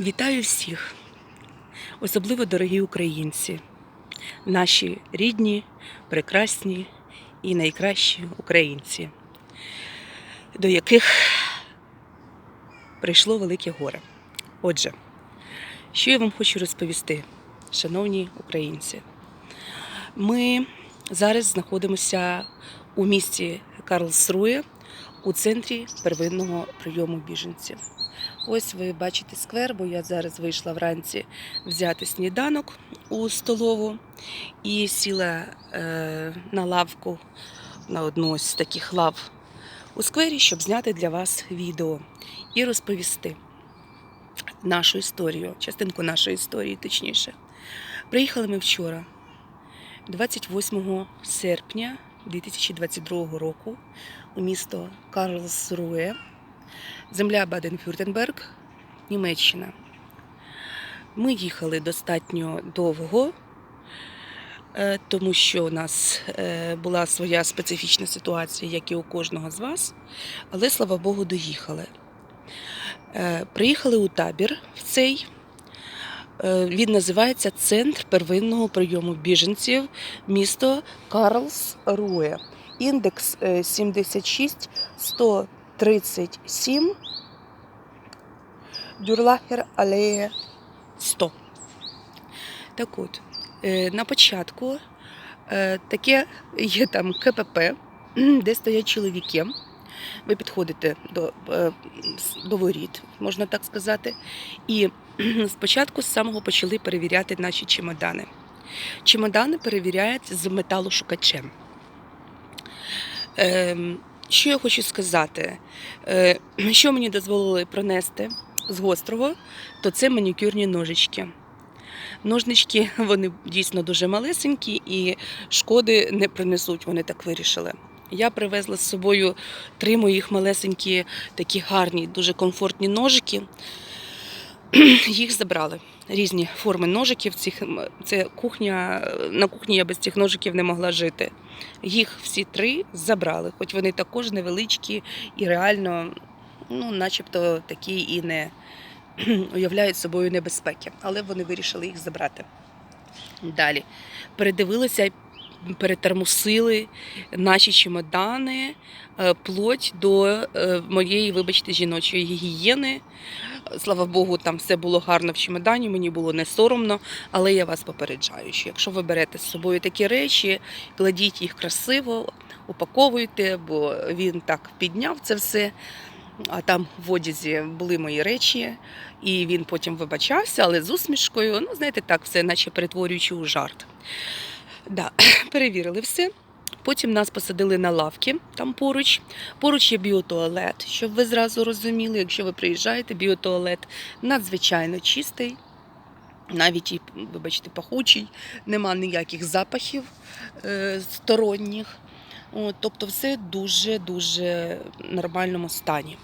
Вітаю всіх, особливо дорогі українці, наші рідні, прекрасні і найкращі українці, до яких прийшло велике горе. Отже, що я вам хочу розповісти, шановні українці? Ми зараз знаходимося у місті Карлсрує у центрі первинного прийому біженців. Ось ви бачите сквер, бо я зараз вийшла вранці взяти сніданок у столову і сіла е, на лавку на одну з таких лав у сквері, щоб зняти для вас відео і розповісти нашу історію, частинку нашої історії, точніше. Приїхали ми вчора, 28 серпня 2022 року, у місто Карлсруе, земля Баден-Фюртенберг, Німеччина. Ми їхали достатньо довго, е, тому що у нас е, була своя специфічна ситуація, як і у кожного з вас, але слава Богу, доїхали. Е, Приїхали у табір в цей. Е, Він називається Центр первинного прийому біженців, місто Карлсруе. Індекс е, 76 137 Дюрлахер алеє 100. Так от, е, на початку е, таке є там КПП, де стоять чоловіки. Ви підходите до, е, до воріт, можна так сказати. І спочатку з самого почали перевіряти наші чемодани. Чемодани перевіряють з металошукачем. Ем, Що я хочу сказати? Е, Що мені дозволили пронести з гострого, то це манікюрні ножички. Ножнички вони дійсно дуже малесенькі і шкоди не принесуть, вони так вирішили. Я привезла з собою три моїх малесенькі, такі гарні, дуже комфортні ножики. Їх забрали. Різні форми ножиків. Цих, це кухня, на кухні я без цих ножиків не могла жити. Їх всі три забрали, хоч вони також невеличкі і реально, ну, начебто такі і не уявляють собою небезпеки, але вони вирішили їх забрати. Далі передивилися, перетермосили наші чемодани, е, плоть до е, моєї, вибачте, жіночої гігієни. Слава Богу, там все було гарно в чемодані, мені було не соромно, але я вас попереджаю, що якщо ви берете з собою такі речі, кладіть їх красиво, упаковуйте, бо він так підняв це все. А там в одязі були мої речі, і він потім вибачався, але з усмішкою, ну, знаєте, так, все, наче перетворюючи у жарт. Да, перевірили все. Потім нас посадили на лавки там поруч. Поруч є біотуалет, щоб ви зразу розуміли, якщо ви приїжджаєте, біотуалет надзвичайно чистий, навіть і, вибачте, пахучий, нема ніяких запахів е, сторонніх. От, тобто все дуже-дуже в нормальному стані.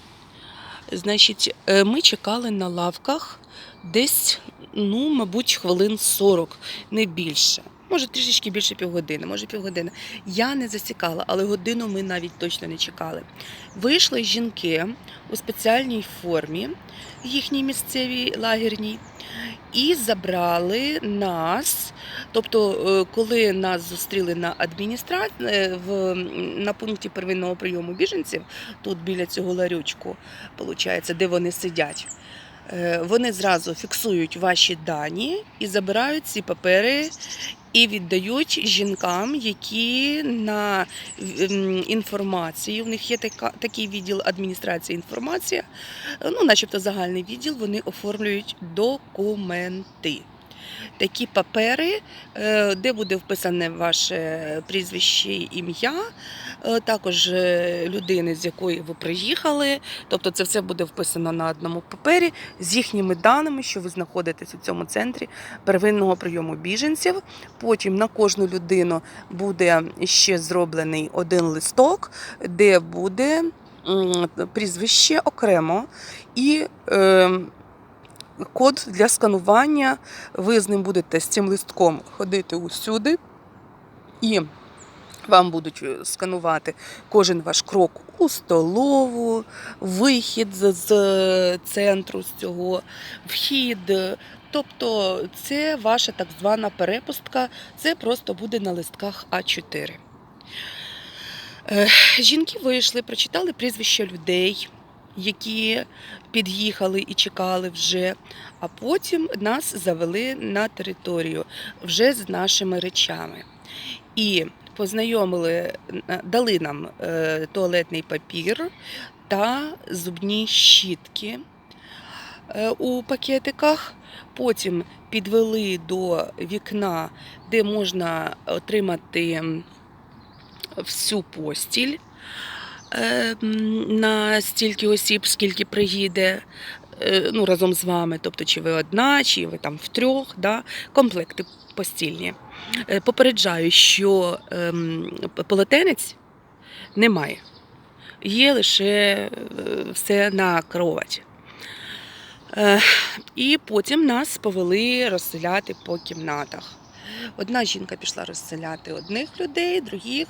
Значить, е, ми чекали на лавках десь, ну, мабуть, хвилин 40, не більше. Може, трішечки більше півгодини, може півгодини. Я не засікала, але годину ми навіть точно не чекали. Вийшли жінки у спеціальній формі, їхній місцевій лагерній, і забрали нас. Тобто, е, коли нас зустріли на адміністрації в на пункті первинного прийому біженців, тут біля цього ларючку, виходить, де вони сидять. Е, Вони зразу фіксують ваші дані і забирають ці папери і віддають жінкам, які на інформації, у них є така, такий відділ адміністрації інформація, ну, начебто загальний відділ, вони оформлюють документи. Такі папери, е, де буде вписане ваше прізвище ім'я, е, також е, людини, з якої ви приїхали. Тобто це все буде вписано на одному папері з їхніми даними, що ви знаходитесь у цьому центрі первинного прийому біженців. Потім на кожну людину буде ще зроблений один листок, де буде прізвище окремо і. Код для сканування, ви з ним будете з цим листком ходити усюди, і Вам будуть е, сканувати кожен ваш крок у столову, вихід з, центру, з цього вхід. Тобто це ваша так звана перепустка, це просто буде на листках А4. Е, Жінки вийшли, прочитали прізвища людей, які під'їхали і чекали вже, а потім нас завели на територію вже з нашими речами. І познайомили, е, дали нам е, туалетний папір та зубні щітки е, у пакетиках. Потім підвели до вікна, де можна отримати всю постіль на стільки осіб, скільки приїде. е, Ну, разом з вами, тобто, чи ви одна, чи ви там втрьох, да, комплекти постільні. Е, Попереджаю, що ем, полотенець немає. Є лише е, все на кроваті. Е, І потім нас повели розселяти по кімнатах. Одна жінка пішла розселяти одних людей, других,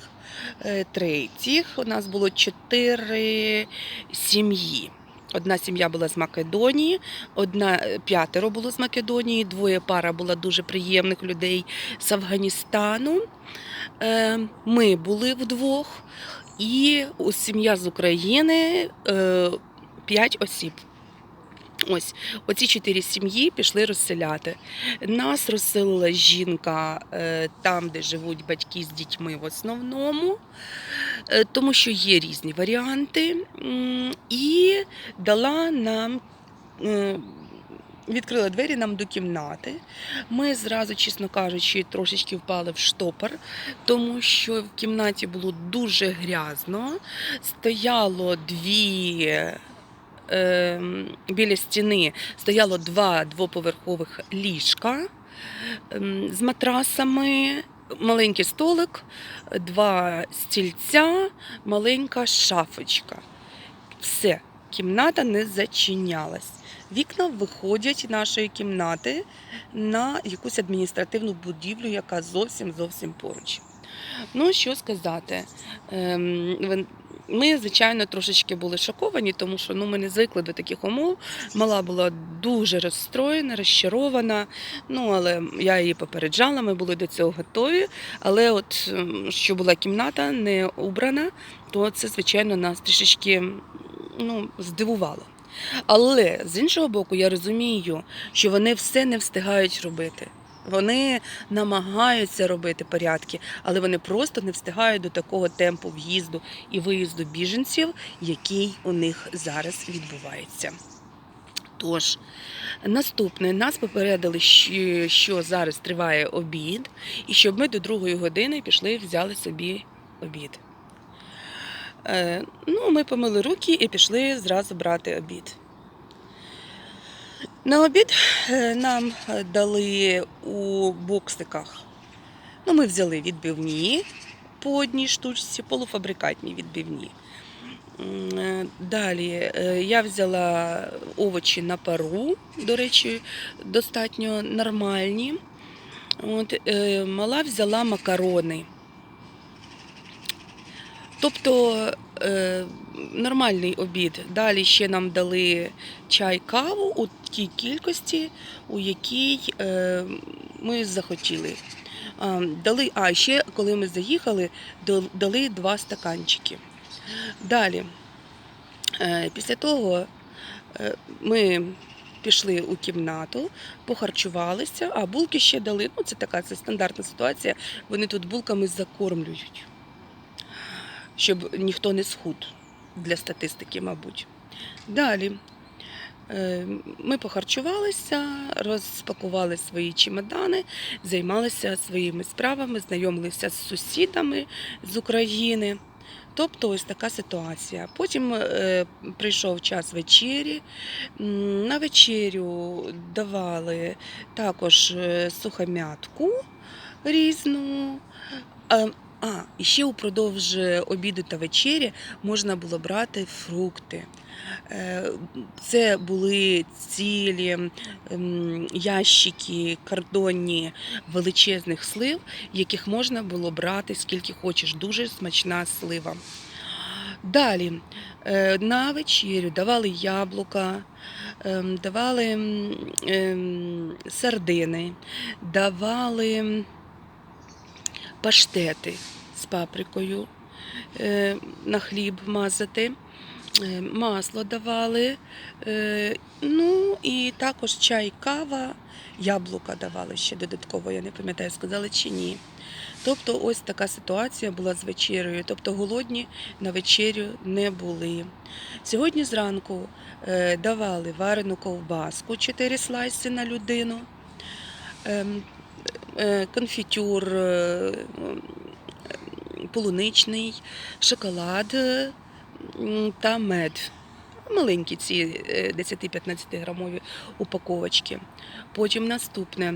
е, третіх. У нас було чотири сім'ї. Одна сім'я була з Македонії, одна е, п'ятеро було з Македонії, двоє пара була дуже приємних людей з Афганістану. Е, Ми були вдвох, і сім'я з України п'ять осіб. Ось оці чотири сім'ї пішли розселяти. Нас розселила жінка е, там, де живуть батьки з дітьми в основному, е, тому що є різні варіанти, і дала нам. е, Відкрила двері нам до кімнати. Ми зразу, чесно кажучи, трошечки впали в штопор, тому що в кімнаті було дуже грязно. Стояло дві е, біля стіни стояло два двоповерхових ліжка ем, з матрасами, маленький столик, два стільця, маленька шафочка. Все, кімната не зачинялась. Вікна виходять нашої кімнати на якусь адміністративну будівлю, яка зовсім зовсім поруч. Ну, що сказати, ем, ми, звичайно, трошечки були шоковані, тому що ну, ми не звикли до таких умов. Мала була дуже розстроєна, розчарована. Ну, але я її попереджала, ми були до цього готові. Але от ем, що була кімната не убрана, то це, звичайно, нас трішечки ну, здивувало. Але з іншого боку, я розумію, що вони все не встигають робити. Вони намагаються робити порядки, але вони просто не встигають до такого темпу в'їзду і виїзду біженців, який у них зараз відбувається. Тож, наступне нас попередили, що зараз триває обід, і щоб ми до другої години пішли, взяли собі обід. Е, ну, ми помили руки і пішли зразу брати обід. На обід е, нам е, дали у боксиках. Ну, ми взяли відбивні по одній штучці, полуфабрикатні відбивні. Е, Далі я взяла овочі на пару, до речі, достатньо нормальні. От, мала взяла макарони. Тобто е, нормальний обід. Далі ще нам дали чай, каву у тій кількості, у якій е, ми захотіли. А, дали, а ще коли ми заїхали, дали два стаканчики. Далі, е, після того е, ми пішли у кімнату, похарчувалися, а булки ще дали. Ну, це така це стандартна ситуація. Вони тут булками закормлюють, щоб ніхто не схуд для статистики, мабуть. Далі. е, Ми похарчувалися, розпакували свої чемодани, займалися своїми справами, знайомилися з сусідами з України. Тобто ось така ситуація. Потім е, прийшов час вечері. На вечерю давали також е, сухомятку різну. А, і ще упродовж обіду та вечері можна було брати фрукти. Е, Це були цілі ящики картонні величезних слив, яких можна було брати скільки хочеш. Дуже смачна слива. Далі е, на вечерю давали яблука, ем, давали ем, сардини, давали паштети з паприкою е, на хліб мазати, е, масло давали, е, ну і також чай, кава, яблука давали ще додатково, я не пам'ятаю, сказали чи ні. Тобто ось така ситуація була з вечерею. Тобто голодні на вечерю не були. Сьогодні зранку давали варену ковбаску, 4 слайси на людину, ем, конфітюр е, полуничний, шоколад е, та мед. Маленькі ці е, 10-15 грамові упаковочки. Потім наступне.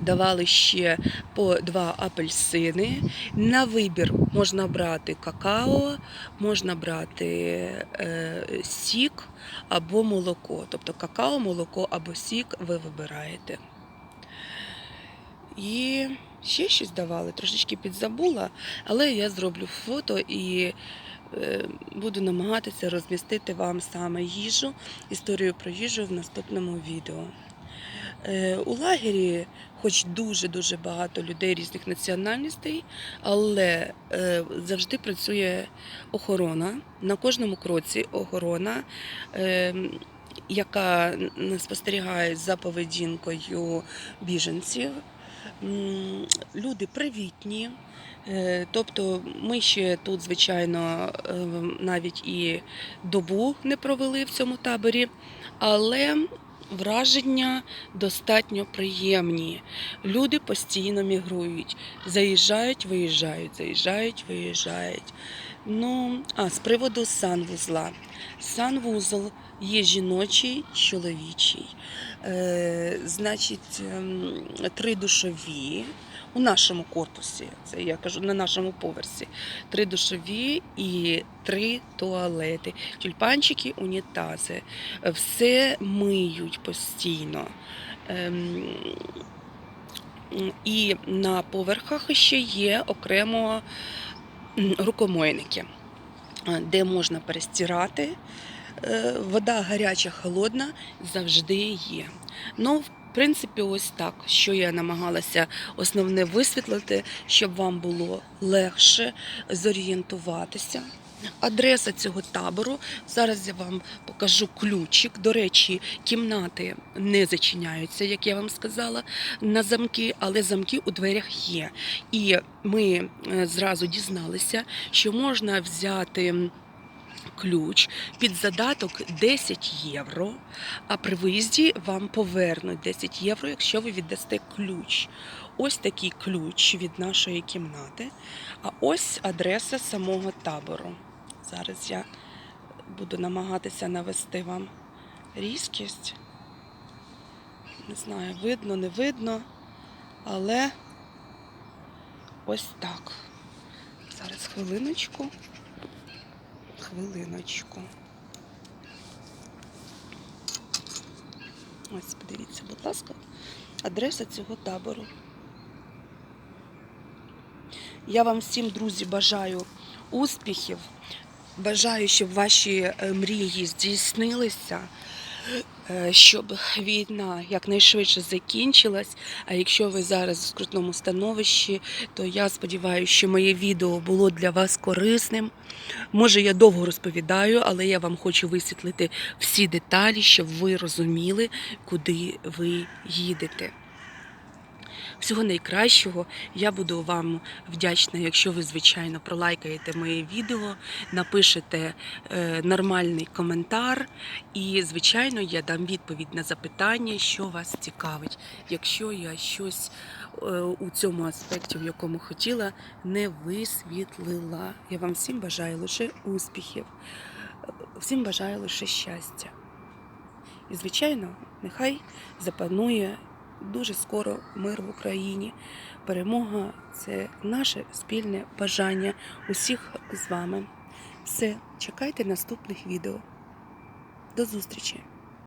Давали ще по два апельсини. На вибір можна брати какао, можна брати е, сік або молоко. Тобто какао, молоко або сік ви вибираєте. І ще щось давали, трошечки підзабула, але я зроблю фото і е, буду намагатися розмістити вам саме їжу, історію про їжу в наступному відео. Е, У лагері, хоч дуже-дуже багато людей різних національностей, але е, завжди працює охорона. На кожному кроці охорона, яка спостерігає за поведінкою біженців. Люди привітні. Е, Тобто ми ще тут, звичайно, е, навіть і добу не провели в цьому таборі, але враження достатньо приємні. Люди постійно мігрують, заїжджають, виїжджають, заїжджають, виїжджають. Ну, а з приводу санвузла. Санвузол є жіночий, чоловічий. Е, значить, ем, три душові у нашому корпусі, це я кажу на нашому поверсі. Три душові і три туалети, тюльпанчики, унітази. Е, Все миють постійно. М, І на поверхах ще є окремо рукомойники, е, де можна перестирати. Е, Вода гаряча, холодна завжди є. Ну, в принципі, ось так, що я намагалася основне висвітлити, щоб вам було легше зорієнтуватися. Адреса цього табору. Зараз я вам покажу ключик. До речі, кімнати не зачиняються, як я вам сказала, на замки, але замки у дверях є. І ми е, зразу дізналися, що можна взяти ключ під задаток 10 євро, а при виїзді вам повернуть 10 євро, якщо ви віддасте ключ. Ось такий ключ від нашої кімнати. А ось адреса самого табору. Зараз я буду намагатися навести вам різкість. Не знаю, видно, не видно, але ось так. Зараз хвилиночку. Хвилиночку. Ось, подивіться, будь ласка, адреса цього табору. Я вам всім, друзі, бажаю успіхів. Бажаю, щоб ваші е, мрії здійснилися, щоб війна якнайшвидше закінчилась. А якщо ви зараз в скрутному становищі, то я сподіваюся, що моє відео було для вас корисним. Може, я довго розповідаю, але я вам хочу висвітлити всі деталі, щоб ви розуміли, куди ви їдете. Всього найкращого. Я буду вам вдячна, якщо ви, звичайно, пролайкаєте моє відео, напишете е, нормальний коментар. І, звичайно, я дам відповідь на запитання, що вас цікавить. Якщо я щось е, у цьому аспекті, в якому хотіла, не висвітлила. Я вам всім бажаю лише успіхів, всім бажаю лише щастя. І, звичайно, нехай запанує дуже скоро мир в Україні. Перемога це наше спільне бажання усіх з вами. Все, чекайте наступних відео. До зустрічі!